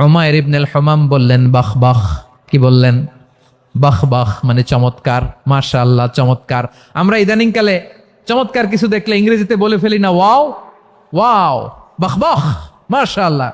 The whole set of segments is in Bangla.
উমাইর ইবনুল হমাম বললেন, বাহ বাহ। কি বললেন? বাহ বাহ। মানে চমৎকার। মাশা আল্লাহ চমৎকার। আমরা ইদানিংকালে চমৎকার কিছু দেখলে ইংরেজিতে বলে ফেলি না, ওয়াও ওয়াও, বাহ বাহ। মাশা আল্লাহ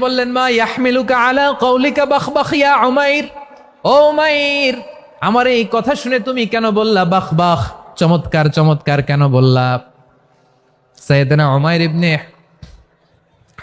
বললেন, মা ইয়াহমিলুকা আলা কৌলিকা বাহ বাহ ইয়া উমাইর? ও উমাইর, আমার এই কথা শুনে তুমি কেন বললা বাহ বাহ? চমৎকার চমৎকার, কেন বললা? সৈয়দনা উমাইর ইবনে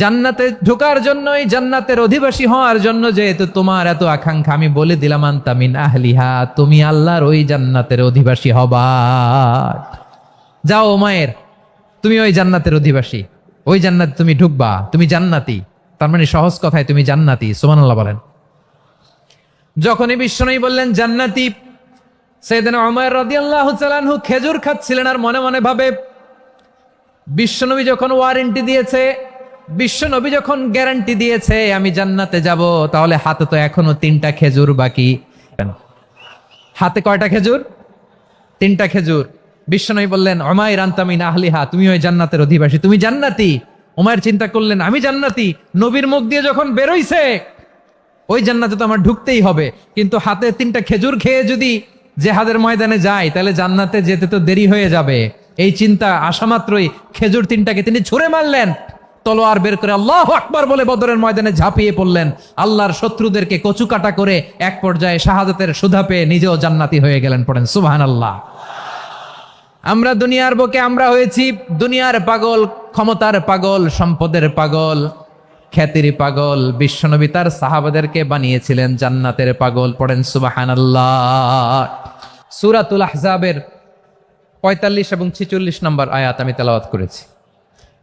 জান্নাতে ঢোকার জন্য এই জান্নাতের অধিবাসী হওয়ার জন্য যেহেতু তোমার এত আকাঙ্ক্ষা, আমি বলে দিলাম আন্তামিন আহলিহা, তুমি আল্লাহর ওই জান্নাতের অধিবাসী হবা। যাও মায়ের, তুমি ওই জান্নাতের অধিবাসী, ওই জান্নাত তুমি ঢুকবা, তুমি জান্নাতি। তার মানে সহজ কথায় তুমি জান্নাতি, সুবহানাল্লাহ বলেন। যখনই বিশ্বনবী বললেন, জান্নাতি সেদিন ওমর রাদিয়াল্লাহু তাআলাহু খেজুর খাচ্ছিলেন আর মনে মনে ভাবে, বিশ্বনবী যখন ওয়ারেন্টি দিয়েছে বিশ্বনবী যখন গ্যারান্টি দিয়েছে, আমি জান্নাতে যাব তাহলে হাতে তো এখনও তিনটা খেজুর বাকি। হাতে কয়টা খেজুর? তিনটা খেজুর। বিশ্বনবী বললেন অমায় রান্তামিন আহলিহা তুমি ওই জান্নাতের অধিবাসী তুমি জান্নাতি ওমায়ের চিন্তা করলেন, আমি জান্নাতি নবীর মুখ দিয়ে যখন বেরোইছে, ওই জান্নাতে তো আমার ঢুকতেই হবে। কিন্তু হাতে তিনটা খেজুর খেয়ে যদি জেহাদের ময়দানে যায়, তাহলে জান্নাতে যেতে তো দেরি হয়ে যাবে। এই চিন্তা আসা মাত্রই। খেজুর তিনটাকে তিনি ছুঁড়ে মারলেন। তলোয়ার বের করে আল্লাহ আকবার বলে বদরের ময়দানে ঝাঁপিয়ে পড়লেন। আল্লাহর শত্রুদেরকে কচু কাটা করে এক পর্যায়ে শাহাদাতের সুধা পেয়ে নিজেও জান্নাতি হয়ে গেলেন পড়েন। সুবহান আল্লাহ আমরা দুনিয়ার বুকে আমরা হয়েছি দুনিয়ার পাগল, ক্ষমতার পাগল, সম্পদের পাগল, খ্যাতির পাগল, বিশ্বনবী তার সাহাবাদেরকে বানিয়েছিলেন জান্নাতের পাগল, পড়েন সুবাহান সুরাতুল আহজাবের পঁয়তাল্লিশ এবং ছিচল্লিশ নম্বর আয়াত আমি তেলাওয়াত করেছি।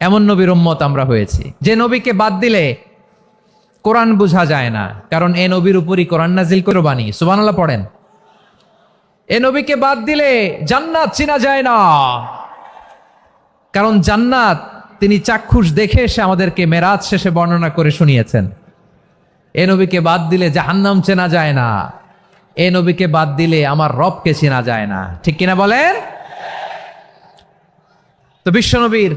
এমন নবীর উম্মত আমরা হয়েছি। যে নবীকে বাদ দিলে কোরআন বোঝা যায় না। কারণ এ নবীর উপরই কোরআন নাজিল করে বাণী। সুবানাল্লাহ পড়েন। এ নবীকে বাদ দিলে জান্নাত চিনা যায় না। কারণ জান্নাত তিনি চাক্ষুষ দেখে এসে আমাদেরকে মেরাজ শেষে বর্ণনা করে শুনিয়েছেন। এ নবীকে বাদ দিলে জাহান্নাম চেনা যায় না। এ নবীকে বাদ দিলে আমার রবকে চেনা যায় না। ঠিক কিনা বলেন? তো বিশ্বনবীর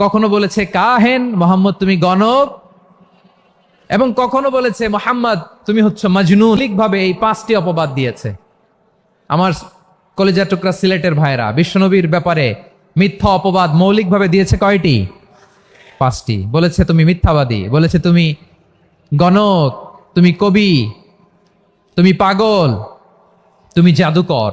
কখনো বলেছে কাহেন, মোহাম্মদ তুমি গণক এবং কখনো বলেছে মোহাম্মদ তুমি হচ্ছে ভাবে এই পাঁচটি অপবাদ দিয়েছে। আমার কলেজা টুকরা সিলেটের ভাইরা বিশ্বনবীর ব্যাপারে মিথ্যা অপবাদ মৌলিকভাবে দিয়েছে কয়টি? পাঁচটি। বলেছে তুমি মিথ্যাবাদী, বলেছে তুমি গণক, তুমি কবি, তুমি পাগল, তুমি জাদুকর।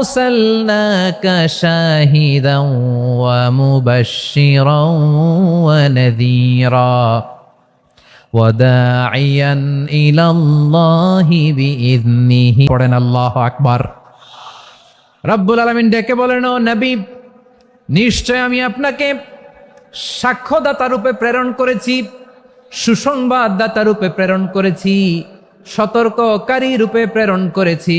আরসালনাকা শাহিদান ওয়া মুবাশশিরান ওয়া নাযীরা وداعيا إلى الله بإذنه পড়েন আল্লাহু আকবার রব্বুল আলামিন ডেকে বলেন ও নবী নিশ্চয় আমি আপনাকে সাক্ষ্যদাতা রূপে প্রেরণ করেছি সুসংবাদদাতা রূপে প্রেরণ করেছি সতর্ককারী রূপে প্রেরণ করেছি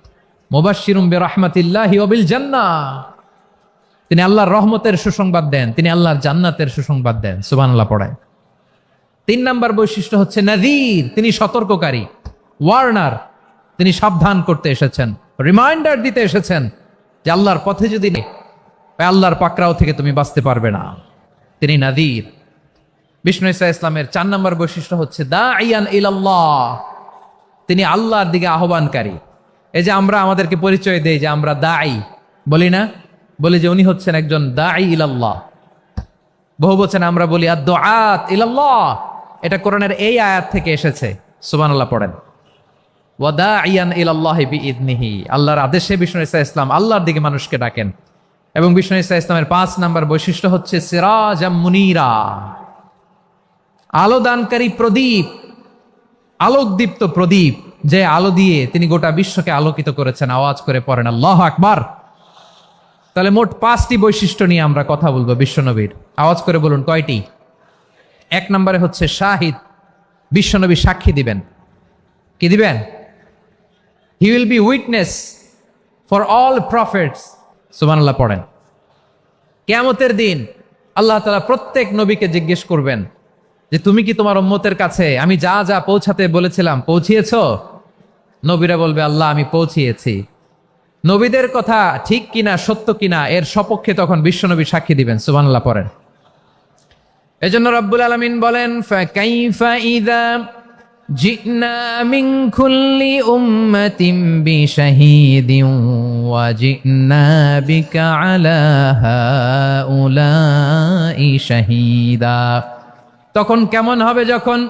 মুবাশিরুম বে রহমাতিল্লাহি অবিল জান্না তিনি আল্লাহর রহমতের সুসংবাদ দেন, তিনি আল্লাহর জান্নাতের সুসংবাদ দেন, সুবহানাল্লাহ পড়ায় তিন নম্বর বৈশিষ্ট্য হচ্ছে নাজির তিনি সতর্ককারী। ওয়ার্নার, তিনি সাবধান করতে এসেছেন। রিমাইন্ডার দিতে এসেছেন যে আল্লাহর পথে যদি আল্লাহর পাকরাও থেকে তুমি বাঁচতে পারবে না। তিনি নাদির বিষ্ণু ইসা ইসলামের চার নম্বর বৈশিষ্ট্য হচ্ছে দা আইয়ান ইলাল্লাহ। তিনি আল্লাহর দিকে আহ্বানকারী। এই যে আমরা আমাদেরকে পরিচয় দেই যে আমরা দাই বলি না? বলি যে উনি হচ্ছেন একজন দাই ইলাল্লাহ। বহু বচনে আমরা বলি আদ ইলাল্লাহ। এটা কোরআনের এই আয়াত থেকে এসেছে। সুবহানাল্লাহ পড়েন। ওয়াদা ইয়ান ইলাল্লাহি বিইذনিহি আল্লাহর আদেশে বিষ্ণু ইসা ইসলাম আল্লাহর দিকে মানুষকে ডাকেন। এবং বিষ্ণু ইসা ইসলামের পাঁচ নাম্বার বৈশিষ্ট্য হচ্ছে সিরাজ মুনিরা। আলো দানকারী প্রদীপ, আলোকদীপ্ত প্রদীপ। যে আলো দিয়ে তিনি গোটা বিশ্বকে আলোকিত করেছেন, আওয়াজ করে পড়েন, আল্লাহ আকবার! তাহলে মোট পাঁচটি বৈশিষ্ট্য নিয়ে আমরা কথা বলব বিশ্বনবীর। আওয়াজ করে বলুন, কয়টি? এক নম্বরে হচ্ছে শাহিদ, বিশ্বনবী সাক্ষী দিবেন। কি দিবেন? He will be witness for all prophets সুবহানাল্লাহ পড়েন। কেয়ামতের দিন আল্লাহ তাআলা প্রত্যেক নবীকে জিজ্ঞেস করবেন যে, তুমি কি তোমার উম্মতের কাছে, আমি যা যা পৌঁছাতে বলেছিলাম, পৌঁছিয়েছো? নবীরা বলবে, আল্লাহ, আমি পৌঁছিয়েছি। নবীদের কথা ঠিক কিনা, সত্য কিনা, এর সপক্ষে তখন বিশ্বনবী সাক্ষী দিবেন, সুবহানাল্লাহ, পড়েন। এজন্য রব্বুল আলামিন বলেন হাউলাই শাহিদা। তখন কেমন হবে যখন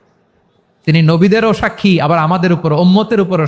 তিনি নবীদেরও সাক্ষী আবার আমাদের উপর ওম্মতের উপরও